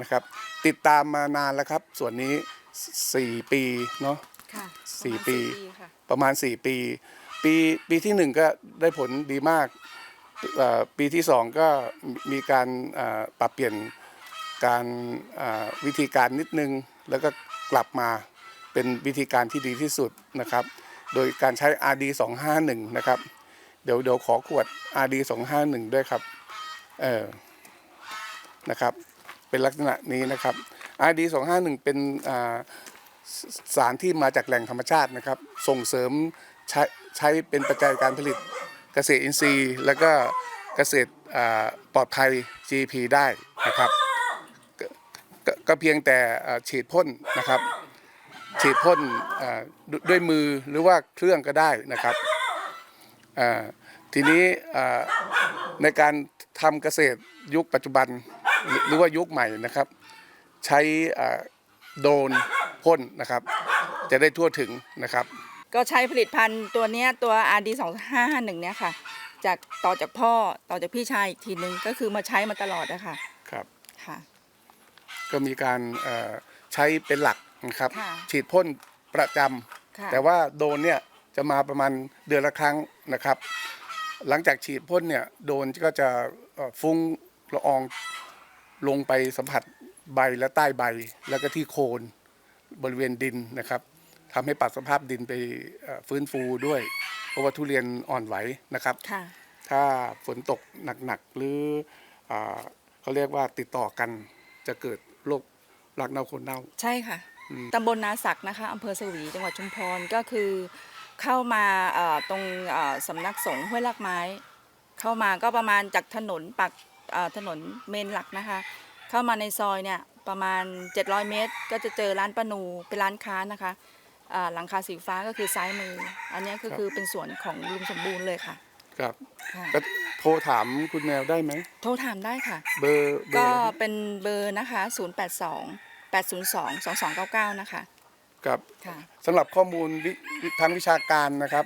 นะครับ ติดตามมานานแล้วครับ ส่วนนี้ 4 ปีเนาะค่ะสี่ระมาณปี ค่ะประมาณ 4 ปี ปีปีที่ 1 ก็ได้ผลดีมากเอ่อปีที่ 2 ก็มีการเอ่อปรับเปลี่ยนการเอ่อวิธีการนิดนึง แล้วก็กลับมาเป็นวิธีการที่ดีที่สุดนะครับ โดยการใช้ RD 251นะครับ เดี๋ยวเดี๋ยวขอขวด RD 251ด้วยครับ เออนะครับ เป็นลักษณะนี้นะครับ RD 251เป็นสารที่มาจากแหล่งธรรมชาตินะครับ ส่งเสริมใช้ใช้เป็นปัจจัยการผลิตเกษตรอินทรีย์ แล้วก็เกษตรปลอดภัย GP ได้นะครับกก็เพียงแต่ฉีดพ่นนะครับ ฉีดพ่นดด้วยมือหรือว่าเครื่องก็ได้นะครับทีนี้ในการทำเกษตรยุคปัจจุบัน หรือหรือว่ายุคใหม่นะครับ ใช้อ่าโดรนพ่นนะครับ จะได้ทั่วถึงนะครับ ก็ใช้ผลิตภัณฑ์ตัวเนี้ยตัว RD 2551เนี่ยค่ะ จากต่อจากพ่อต่อจากพี่ชายอีกทีนึง ก็คือมาใช้มาตลอดนะคะครับค่ะ ก็มีการเอ่อใช้เป็นหลักนะครับค่ะฉีดพ่นประจำค่ะแต่ว่าโดรนเนี่ยจะมาประมาณเดือนละครั้งนะครับ หลังจากฉีดพ่นเนี่ยโดรนก็จะเอ่อฟุ้งละออง ลงไปสัมผัสใบและใต้ใบ แล้วก็ที่โคนบริเวณดินนะครับทำให้ปรับสภาพดินไปเอ่อฟื้นฟูด้วย เพราะว่าทุเรียนอ่อนไหวนะครับค่ะถ้าฝนตกหนักๆหรืออาเขาเรียกว่าติดต่อกันจะเกิดโรครักเน่าโคนเน่า ใช่ค่ะอืมตำบลนาศักนะคะอำเภอสวีจังหวัดชุมพรก็คือเข้ามาเอ่อตรงเอ่อสำนักสงฆ์ห้วยลักไม้ เข้ามาก็ประมาณจากถนนปักเอ่อ ถนนเมนหลักนะคะ เข้ามาในซอยเนี่ยประมาณ 700 เมตร ก็จะเจอร้านป้านูเป็นร้านค้านะคะอ่าหลังคาสีฟ้าก็คือซ้ายมือ อันเนี้ยก็คือเป็นส่วนของลุงสมบูรณ์เลยค่ะ ครับค่ะก็โทรถามคุณแมวได้ไหม โทรถามได้ค่ะ เบอร์เบอก็ร์อะไรเป็นเบอร์นะคะ 082 802 2299 นะคะครับค่ะสำหรับข้อมูลวิวิทางวิชาการนะครับ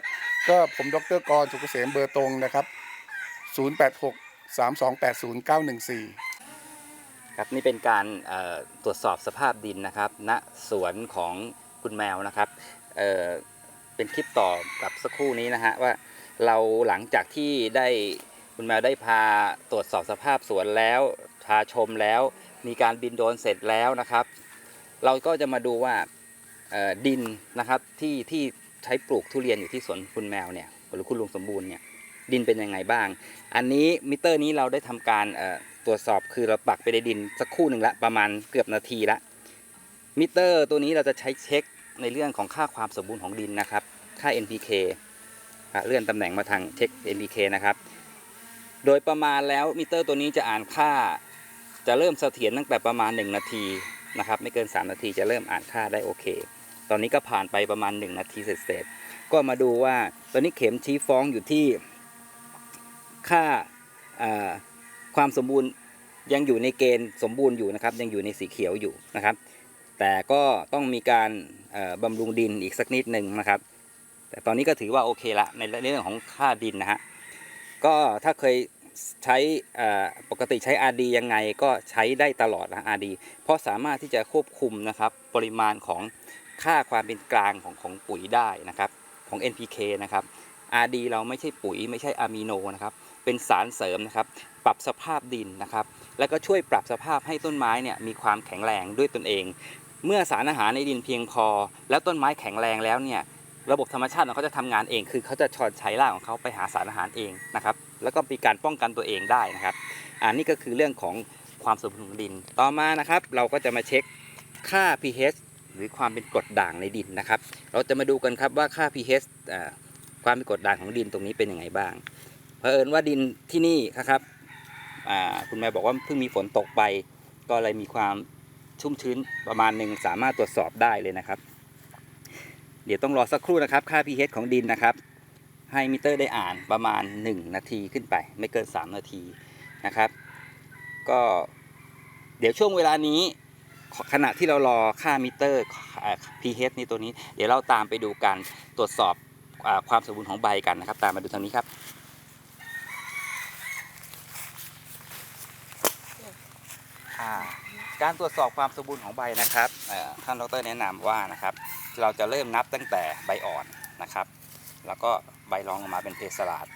ก็ผมดรกรสุกเกษมเบอร์ตรงนะครับ 086 3280 914ครับนี่เป็นการตรวจสอบสภาพดินนะครับ ณสวนของคุณแมวนะครับเเป็นคลิปต่อกับสักครู่นี้นะฮะว่าเราหลังจากที่ได้คุณแมวได้พาตรวจสอบสภาพสวนแล้ว พาชมแล้ว มีการบินโดรนเสร็จแล้วนะครับ เราก็จะมาดูว่าดินนะครับที่ที่ใช้ปลูกทุเรียนอยู่ที่สวนคุณแมวเนี่ยหรือคุณลุงสมบูรณ์เนี่ย ดินเป็นยังไงบ้าง อันนี้มิเตอร์นี้เราได้ทำการตรวจสอบคือเราปักไปในดินสักคู่หนึ่งละประมาณเกือบนาทีละมิเตอร์ตัวนี้เราจะใช้เช็คในเรื่องของค่าความสมบูรณ์ของดินนะครับ ค่า NPK เลื่อนตำแหน่งมาทางเช็ค NPK นะครับ โดยประมาณแล้วมิเตอร์ตัวนี้จะอ่านค่าจะเริ่มเสถียรตั้งแต่ประมาณ 1 นาทีนะครับไม่เกิน 3 นาทีจะเริ่มอ่านค่าได้โอเค ตอนนี้ก็ผ่านไปประมาณ 1 นาทีเสร็จๆก็มาดูว่าตอนนี้เข็มชี้ฟ้องอยู่ที่ ค่าความสมบูรณ์ยังอยู่ในเกณฑ์สมบูรณ์อยู่นะครับ ยังอยู่ในสีเขียวอยู่นะครับ แต่ก็ต้องมีการบำรุงดินอีกสักนิดหนึ่งนะครับ แต่ตอนนี้ก็ถือว่าโอเคละในเรื่องของค่าดินนะฮะก็ถ้าเคยใช้ปกติใช้ RD ยังไงก็ใช้ได้ตลอดนะ RD เพราะสามารถที่จะควบคุมนะครับปริมาณของค่าความเป็นกลางของของปุ๋ยได้นะครับของ NPK นะครับ RD เราไม่ใช่ปุ๋ยไม่ใช่อะมิโนนะครับ เป็นสารเสริมนะครับ ปรับสภาพดินนะครับ แล้วก็ช่วยปรับสภาพให้ต้นไม้เนี่ยมีความแข็งแรงด้วยตนเอง เมื่อสารอาหารในดินเพียงพอ แล้วต้นไม้แข็งแรงแล้วเนี่ยระบบธรรมชาติของเขาจะทำงานเอง คือเขาจะชอนใช้รากของเขาไปหาสารอาหารเองนะครับ แล้วก็มีการป้องกันตัวเองได้นะครับอันนี้ก็คือเรื่องของความสมบูรณ์ของดิน ต่อมานะครับ เราก็จะมาเช็คค่า pH หรือความเป็นกรดด่างในดินนะครับ เราจะมาดูกันครับว่าค่า pH ความเป็นกรดด่างของดินตรงนี้เป็นยังไงบ้าง เผอิญว่าดินที่นี่นะครับคุณแม่บอกว่าเพิ่งมีฝนตกไป ก็เลยมีความชุ่มชื้นประมาณหนึ่งสามารถตรวจสอบได้เลยนะครับ เดี๋ยวต้องรอสักครู่นะครับ ค่า pH ของดินนะครับ ให้มิเตอร์ได้อ่านประมาณ 1 นาทีขึ้นไป ไม่เกิน 3 นาทีนะครับ ก็เดี๋ยวช่วงเวลานี้ขณะที่เรารอค่ามิเตอร์ pH นี่ตัวนี้ เดี๋ยวเราตามไปดูการตรวจสอบความสมบูรณ์ของใบกันนะครับ ตามมาดูทางนี้ครับ ค่า การตรวจสอบความสมบูรณ์ของใบนะครับท่านดรแนะนำว่านะครับ เราจะเริ่มนับตั้งแต่ใบอ่อนนะครับ แล้วก็ใบรองลงมาเป็นเพสลาด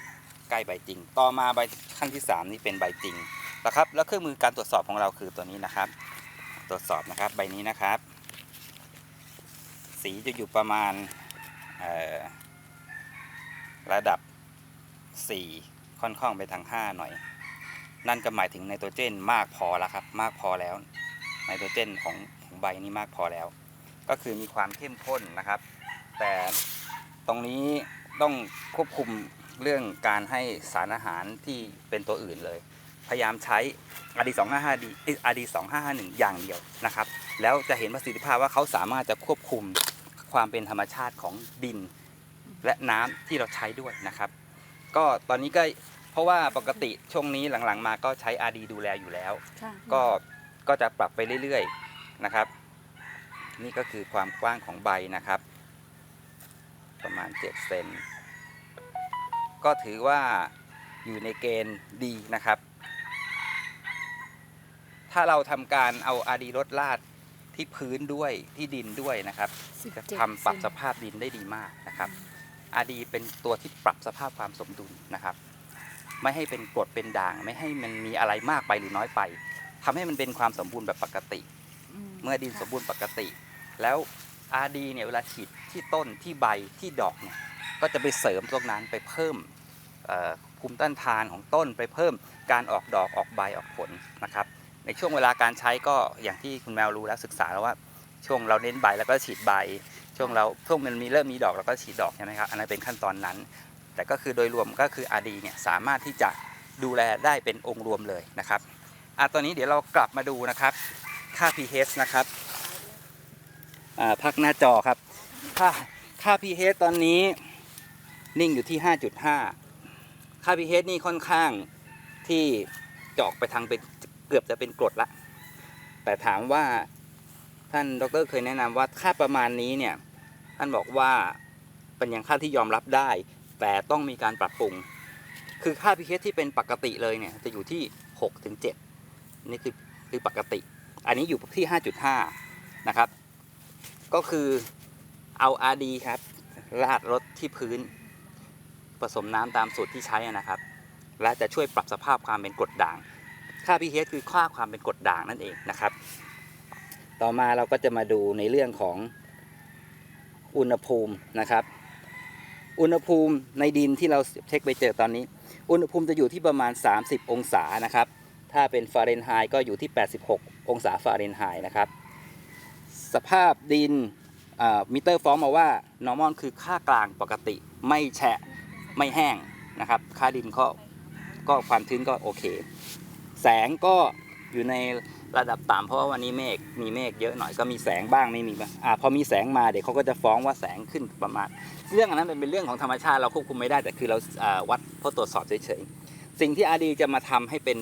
ใกล้ใบจริง ต่อมาใบขั้นที่ 3 นี่เป็นใบจริงนะครับ แล้วเครื่องมือการตรวจสอบของเราคือตัวนี้นะครับ ตรวจสอบนะครับใบนี้นะครับ สีจะอยู่ประมาณระดับ 4 ค่อนข้างไปทาง 5 หน่อย นั่นก็หมายถึงไนโตรเจนมากพอแล้วครับ มากพอแล้วไนโตรเจนของของใบนี้มากพอแล้ว ก็คือมีความเข้มข้นนะครับ แต่ตรงนี้ต้องควบคุมเรื่องการให้สารอาหารที่เป็นตัวอื่นเลย พยายามใช้อดี255ดีอดี2551อย่างเดียวนะครับ แล้วจะเห็นประสิทธิภาพว่าเขาสามารถจะควบคุมความเป็นธรรมชาติของดิน และน้ำที่เราใช้ด้วยนะครับ ก็ตอนนี้ก็ ราะว่าปกติช่วงนี้หลังๆ มาก็ใช้ RD ดูแลอยู่แล้ว ค่ะก็ก็จะปรับไปเรื่อยๆนะครับ นี่ก็คือความกว้างของใบนะครับ ประมาณ7เซนก็ถือว่าอยู่ในเกณฑ์ดีนะครับ ถ้าเราทำการเอาอาดีลดลาดที่พื้นด้วยที่ดินด้วยนะครับจะทำปรับสภาพดินได้ดีมากนะครับอาดีเป็นตัวที่ปรับสภาพความสมดุลนะครับ ไม่ให้เป็นกรดเป็นด่าง ไม่ให้มันมีอะไรมากไปหรือน้อยไปทำให้มันเป็นความสมบูรณ์แบบปกติ เมื่อดินสมบูรณ์ปกติ แล้วอาดีเนี่ยเวลาฉีดที่ต้นที่ใบที่ดอกเนี่ยก็จะไปเสริมตรงนั้นไปเพิ่มเอ่อภูมิต้านทานของต้นไปเพิ่มการออกดอกออกใบออกผลนะครับ ในช่วงเวลาการใช้ก็อย่างที่คุณแมวรู้แล้วศึกษาแล้วว่าช่วงเราเน้นใบแล้วก็ฉีดใบ ช่วงเราช่วงมันมีเริ่มมีดอกเราก็ฉีดดอกใช่ไหมครับอันนั้นเป็นขั้นตอนนั้น แต่ก็คือโดยรวมก็คือ RD เนี่ยสามารถที่จะดูแลได้เป็นองค์รวมเลยนะครับอะตอนนี้เดี๋ยวเรากลับมาดูนะครับค่า pH นะครับอ่าพักหน้าจอครับค่าค่า pH ตอนนี้นิ่งอยู่ที่ 5.5 ค่า pH นี่ค่อนข้างที่จอกไปทางเป็นเกือบจะเป็นกรดละ แต่ถามว่าท่านดรเคยแนะนำว่าค่าประมาณนี้เนี่ยท่านบอกว่าเป็นย่างค่าที่ยอมรับได้ แต่ต้องมีการปรับปรุง คือค่า pH ที่เป็นปกติเลยเนี่ยจะอยู่ที่6ถึง7นี่คือคือปกติ อันนี้อยู่ที่ 5.5 นะครับ ก็คือเอา RD ครับราดรถที่พื้น ผสมน้ำตามสูตรที่ใช้นะครับ และจะช่วยปรับสภาพความเป็นกรดด่าง ค่า pH คือค่าความเป็นกรดด่างนั่นเองนะครับ ต่อมาเราก็จะมาดูในเรื่องของอุณหภูมินะครับ อุณหภูมิในดินที่เราเช็คไปเจอตอนนี้ อุณหภูมิจะอยู่ที่ประมาณ 30 องศานะครับ ถ้าเป็นฟาเรนไฮต์ก็อยู่ที่ 86 องศาฟาเรนไฮต์นะครับ สภาพดินมิเตอร์ฟ้องมาว่า normal คือค่ากลางปกติ ไม่แฉะ ไม่แห้งนะครับ ค่าดินก็ก็ความชื้นก็โอเค แสงก็อยู่ใน ระดับต่ำเพราะว่าวันนี้เมฆมีเมฆเยอะหน่อยก็มีแสงบ้างไม่มีบ้างอ่าพอมีแสงมาเดี๋ยวเขาก็จะฟ้องว่าแสงขึ้นประมาณ เรื่องอันนั้นเป็นเรื่องของธรรมชาติเราควบคุมไม่ได้แต่คือเราอ่าวัดเพื่อตรวจสอบเฉยๆสิ่งที่อาดีจะมาทำให้เป็น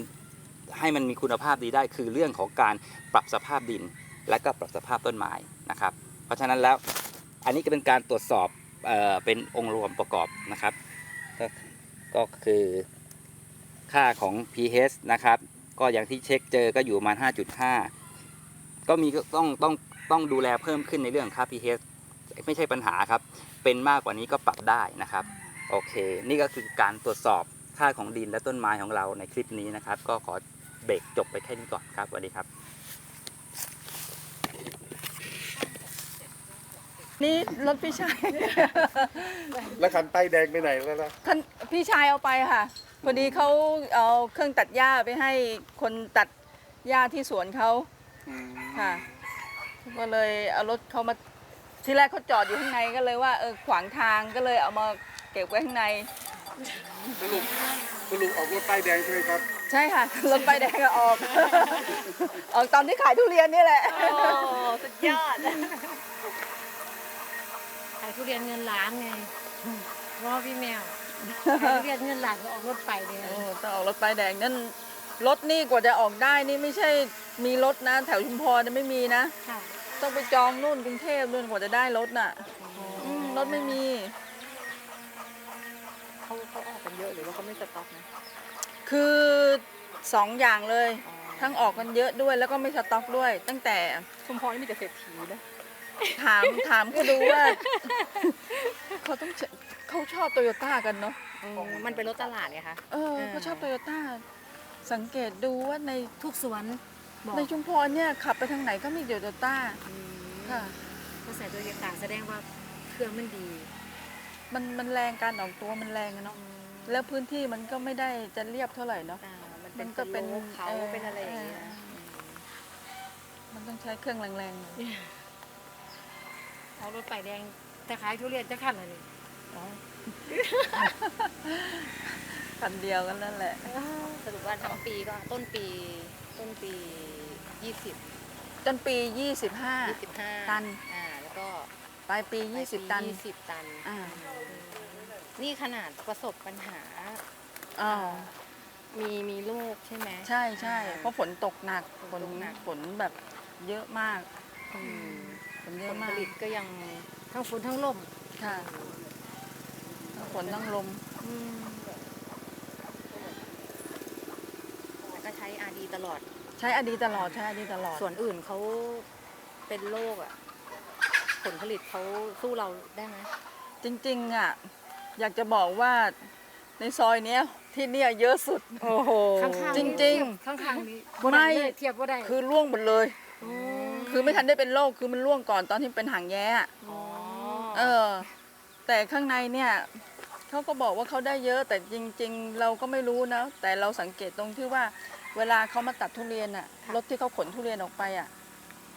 ให้มันมีคุณภาพดีได้คือเรื่องของการปรับสภาพดิน และก็ปรับสภาพต้นไม้นะครับ เพราะฉะนั้นแล้วอันนี้ก็เป็นการตรวจสอบเอ่อเป็นองค์รวมประกอบนะครับ ก็ก็คือค่าของ pH นะครับ ก็อย่างที่เช็คเจอก็อยู่ประมาณ5.5 ก็มีก็ต้องต้องต้องดูแลเพิ่มขึ้นในเรื่องค่า pH ไม่ใช่ปัญหาครับ เป็นมากกว่านี้ก็ปรับได้นะครับ โอเค นี่ก็คือการตรวจสอบค่าของดินและต้นไม้ของเราในคลิปนี้นะครับ ก็ขอเบรกจบไปแค่นี้ก่อนครับสวัสดีครับ นี่รถพี่ชาย แล้วคันป้ายแดงไปไหนแล้วล่ะท่านพี่ชายเอาไปค่ะ พอดีเขาเอาเครื่องตัดหญ้าไปให้คนตัดหญ้าที่สวนเขาค่ะ ก็เลยเอารถเขามาที่แรกเขาจอดอยู่ข้างในก็เลยว่าเออขวางทางก็เลยเอามาเก็บไว้ข้างใน สรุปสรุปออกรถป้ายแดงใช่ไหมครับ ใช่ค่ะ รถใบแดงก็ออก ออกตอนที่ขายทุเรียนนี่แหละ โอ้สุดยอดขายทุเรียนเงินล้านไงเพราะว่าพี่แมวขายทุ เรียนเงินล้านก็ออกรถไปเลยโอ้ต้องออกรถป้ายแดงนั่นรถนี่กว่าจะออกได้นี่ไม่ใช่มีรถนะ แถวชุมพรเนี่ยไม่มีนะ ค่ะต้องไปจองนู่นกรุงเทพนู่นกว่าจะได้รถน่ะอืมรถไม่มี เขาเขาออกกันเยอะหรือว่าเขาไม่สต็อกนะคือสองอย่างเลยอ๋อทั้งออกกันเยอะด้วยแล้วก็ไม่สต็อกด้วย ตั้งแต่ชุมพรนี่มีแต่เศรษฐีนะ ถามถามเขาดูว่า เขาต้องเช เขาชอบโตโยต้ากันเนาะมันเป็นรถตลาดไงคะ เออเออ เขาชอบโตโยต้าสังเกตดูว่าในทุกสวนบอกในชุมพรเนี่ยขับไปทางไหนก็มีโตโยต้าอืมค่ะก็ใส่ตัวอย่างต่างแสดงว่าเครื่องมันดีมันมันแรงการออกตัวมันแรงอะเนาะแล้วพื้นที่มันก็ไม่ได้จะเรียบเท่าไหร่เนาะ อ่ามันมัเป็นนก็เป็นโลเขาเออ เป็นอะไรอย่างเงี้ยเออมันต้องใช้เครื่องแรงๆหน่อยเอารถไปายแดงแต่ขายทุเรียนจะขันเลยนี่อ๋อ คันเดียวกันนั่นแหละ สรุปว่าทั้งปีก็ต้นปี ต้นปียี่สิบจนปี25ยี่สิบห้าตัน อ่าแล้วก็ปลายปี 20 ตัน ยี่สิบตันอ่า นี่ขนาดประสบปัญหา อ๋อมีมีโรคใช่ไหมใช่ใช่เพราะฝนตกหนักฝนตกหนัก ฝนแบบเยอะมากอืมฝนเยผอะลมาผกลิตก็ยังทั้งฝนทั้งลมค่ะทั้ง ฝนทั้งลมอืมแต่ก็ใช้อาดีตลอด ใช้อดีตลอดใช้อดีตลอด ส่วนอื่นเขาเป็นโรคอะ ผลผลิตเขาสู้เราได้ไหมจริง ๆ อะ อยากจะบอกว่าในซอยเนี้ยที่เนี่ยเยอะสุด โอ้โห ข้างๆจริงๆเทียบข้างๆนี้บ่ได้ไม่เลยเทียบว่าได้คือร่วงหมดเลยอคือไม่ทันได้เป็นโรคคือมันร่วงก่อนตอนที่เป็นหางแย้อะอ๋อเออ แต่ข้างในเนี่ยเขาก็บอกว่าเขาได้เยอะแต่จริง ๆ เราก็ไม่รู้นะ แต่เราสังเกตตรงที่ว่าเวลาเขามาตัดทุเรียนอะรถที่เขาขนทุเรียนออกไปอะ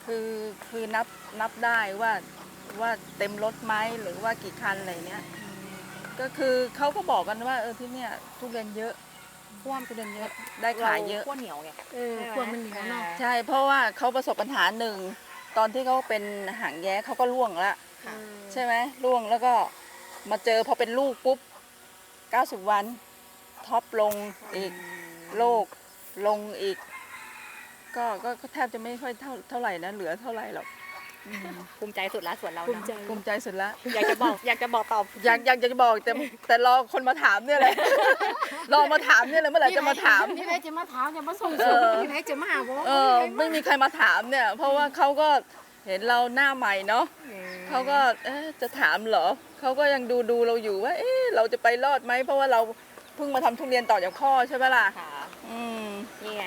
คือคือนับนับได้ว่าว่าเต็มรถไหมหรือว่ากี่คันอะไรเนี้ยก็คือเขาก็บอกกันว่าเออที่เนี่ยทุเรียนเยอะท่วมทุเรียนเยอะ ได้ขายเยอะขั้วเหนียวไงเออควรมันเหนียวเนาะใช่เพราะว่าเขาประสบปัญหาหนึ่งตอนที่เขาเป็นหางแย้เขาก็ร่วงแล้วค่ะใช่ไหมร่วงแล้วก็ มาเจอพอเป็นลูกปุ๊บ 90 วัน ท็อปลงอีกโรคลงอีก ก็ก็ก็แทบจะไม่ค่อยเท่าเท่าไหร่นะ เหลือเท่าไหร่หรอกภูมิใจสุดละส่วนเราภูมิเนาะใจภูมิใจสุดละ อยากจะบอกอยากจะบอกตอบอยากอยากจะบอกแต่แต่รอคนมาถามเนี่ยแหละ รอมาถามเนี่ยแหละเมื่อไหร่จะมาถาม นี่ใครจะมาถามจะมาส่งเอเสริมอนี่ใครจะมาหาบอกว่าเออไม่มีใครมาถามเนี่ย เพราะว่าเขาก็ เห็นเราหน้าใหม่เนาะเขาก็เอ๊ะจะถามเหรอเขาก็ยังดูดูเราอยู่ว่า เอ๊ะเราจะไปรอดไหมเพราะว่าเราเพิ่งมาทำทุเรียนต่อจากพ่อใช่ไหมล่ะค่ะอืมนี่ไง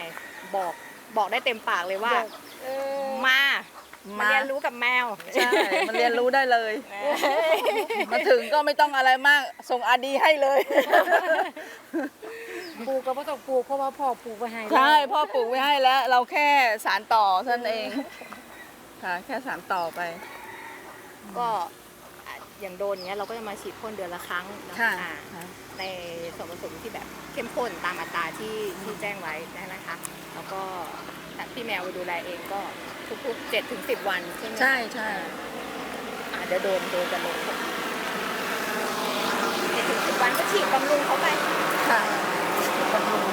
บอกบอกได้เต็มปากเลยว่าเออมามามาเรียนรู้กับแมวใช่มันเรียนรู้ได้เลยมาถึงก็ไม่ต้องอะไรมาก ส่งอาดีให้เลย ปลูกก็บ่ต้องปลูกเพราะว่าพ่อปลูกไว้ให้ใช่พ่อปลูกไว้ให้แล้ว เราแค่สารต่อเท่านั้นเอง ค่ะแค่สารต่อไป ก็อะอย่างโดนเงี้ยเราก็จะมาฉีดพ่นเดือนละครั้งเนอะค่ะอ่าในส่วนผสมที่แบบเข้มข้นตามอัตราที่ที่แจ้งไว้นะคะ แล้วก็ถ้าพี่แมวไปดูแลเองก็ทุกๆเจ็ดถึงสิบวันใช่ไหม ใช่ใช่อ่าเดี๋ยวโดนโดนจะลงเจ็ดถึงสิบวันก็ฉีดบำรุงเขาไปค่ะบำรุง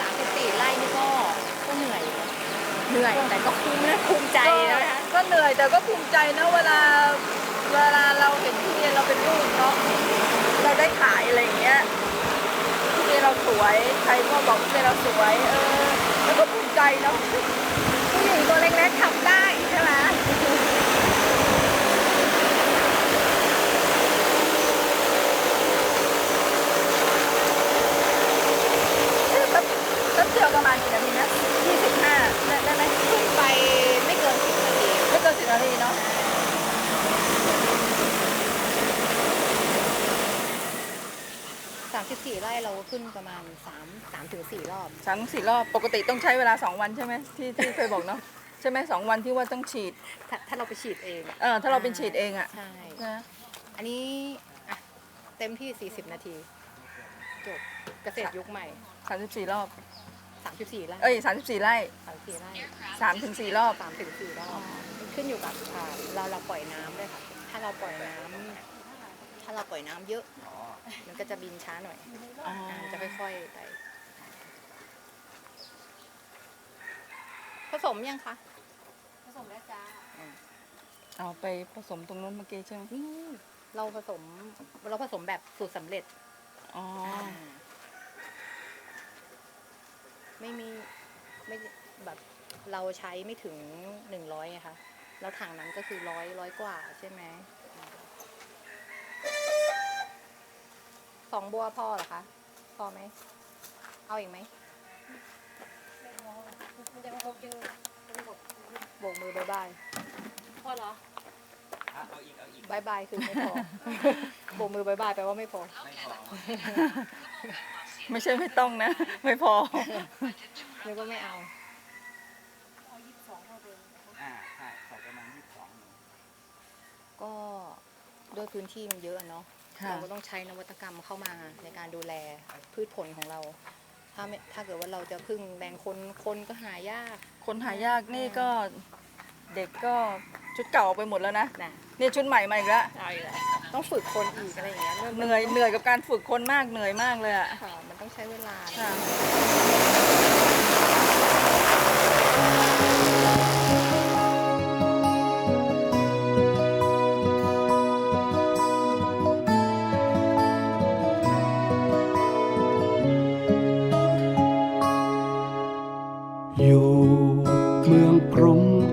สามสิบสี่ไร่นี่ก็ก็เหนื่อยอยู่เหนื่อยแต่ก็คุ้มนะภูมิใจนะคะ ก็เหนื่อย แต่ก็ภูมิใจนะเวลาเวลาเราเห็นทุเรียนเราเป็นลูกเนาะเราได้ขายอะไรอย่างเงี้ยทุเรียนเราสวยใครก็บอกทุเรียนเราสวยเออแล้วก็ภูมิใจเนาะผู้หญิงตัวเล็กๆทำได้ใช่ไหมเอ๊ะแป๊บเดียประมาณกี่นาทีนะยี่สิบามสิบสี่ไร่เราขึ้นประมาณสามสามถึงสี่รอบสามสี่รอบ ปกติต้องใช้เวลาสองวันใช่ไหมที่ที่เคยบอกเนาะใช่ไหมสองวันที่ว่าต้องฉีดถ้าถ้าเราไปฉีดเองเออถ้าเราเป็นฉีดเองอะใช่ นะอันนี้อะเต็มที่สี่สิบนาที จบเกษตรยุคใหม่ สามสิบสี่รอบสามสิบสี่ไร่เอ้ยสามสิบสี่ไร่34ไร่สามถึงสี่รอบสามถึงสี่รอบขึ้นอยู่กับเราเราปล่อยน้ำด้วยค่ะ ถ้าเราปล่อยน้ำ ถ้าเราปล่อยน้ำเยอะมันก็จะบินช้าหน่อยอ๋ออ่าจะค่อยๆไป ผสมยังคะผสมแล้วจ้าเอาไปผสมตรงนู้นเมื่อกี้ใช่ไหมนี่เราผสมเราผสมแบบสูตรสำเร็จอ๋อไม่มีไม่แบบเราใช้ไม่ถึงหนึ่งร้อยไงคะแล้วถังนั้นก็คือร้อยร้อยกว่าใช่ไหม สองบัวพอเหรอคะพอไหมเอาอีกไหมมันจะมาพบจึงเป็นบทโบกมือบายบายพอเหรอเอาอีกเอาอีกบายบายคือไม่พอ โบกมือบายบายแปลว่าไม่พอ ไม่พอไม่ใช่ไม่ต้องนะ ไม่พอนึกว่าไม่เอาเอายี่สิบสองเข้าไปอ่าใช่ใส่ประมาณยี่สิบสองก็ด้วยพื้นที่มันเยอะเนาะ เราก็ต้องใช้นวัตกรรมเข้ามาในการดูแลพืชผลของเรา ถ้าไม่ถ้าเกิดว่าเราจะพึ่งแรงคนคนก็หายาก คนหายากนี่ก็เด็กก็ชุดเก่าเอาไปหมดแล้วนะนะเนี่ยชุดใหม่มาอีกแล้วเอาอีกแล้วต้องฝึกคนอีกอะไรอย่างเงี้ยมัเหนื่อยเหนื่อยกับการฝึกคนมากเหนื่อยมากเลยอะค่ะมันต้องใช้เวลาค่ะ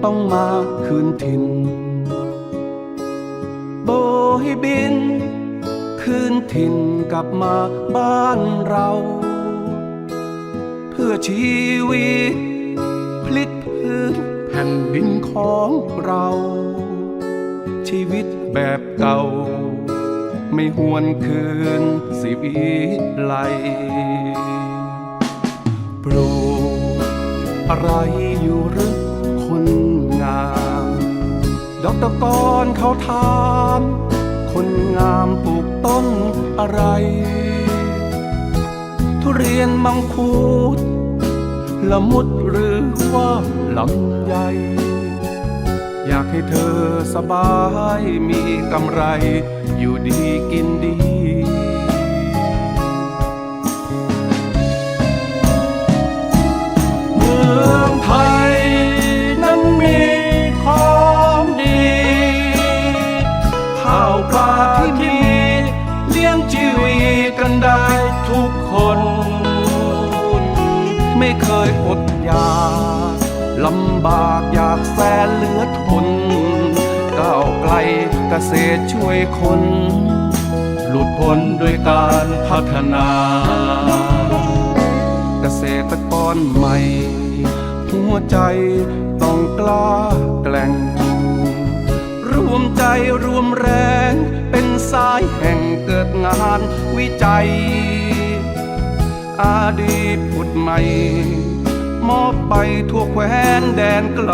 ต้องมาคืนถิ่น โบยบิน คืนถิ่นกลับมาบ้านเรา เพื่อชีวิต พลิกพื้นแผ่นดินของเรา ชีวิตแบบเก่า ไม่หวนคืนสิวิไลปลูกอะไรอยู่หรือ ดอกตะกอนเขาถาม คนงามปลูกต้นอะไร ทุเรียนมังคุดละมุดหรือว่าลำไยอยากให้เธอสบายมีกำไร อยู่ดีกินดี ษช่วยคน หลุดพ้นด้วยการพัฒนา เกษตรกรใหม่ หัวใจต้องกล้าแกล่ง รวมใจรวมแรง เป็นสายแห่งเกิดงานวิจัย อาดีตผุดใหม่ มอบไปทั่วแคว้นแดนไกล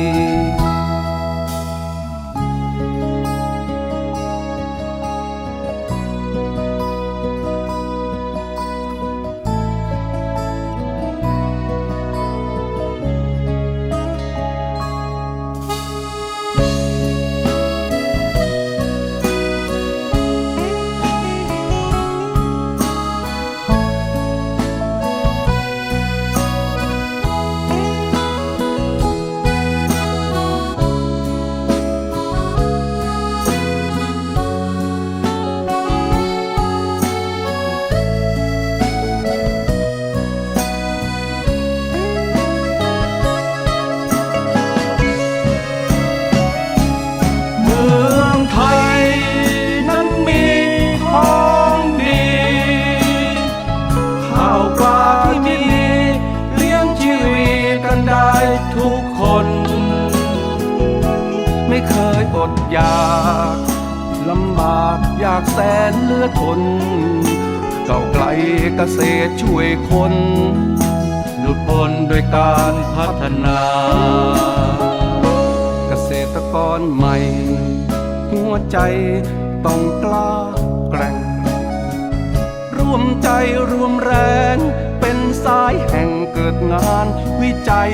ยอยากลำบากอยากแสนเลือทนเก่าไกลเกษตรช่วยคนหลุดพ้นโดยการพัฒนา เกษตรกรใหม่ หัวใจต้องกล้าแกร่ง ร่วมใจรวมแรงเป็นสายแห่งเกิดงานวิจัย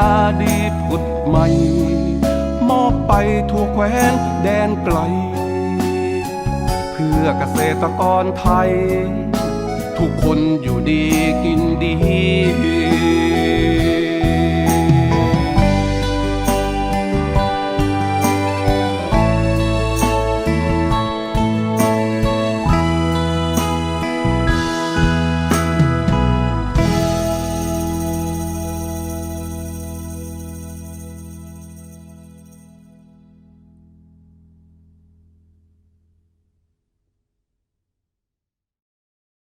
อาดีตผุดใหม่ มอบไปทั่วแคว้นแดนไกล เพื่อเกษตรกรไทย ทุกคนอยู่ดีกินดี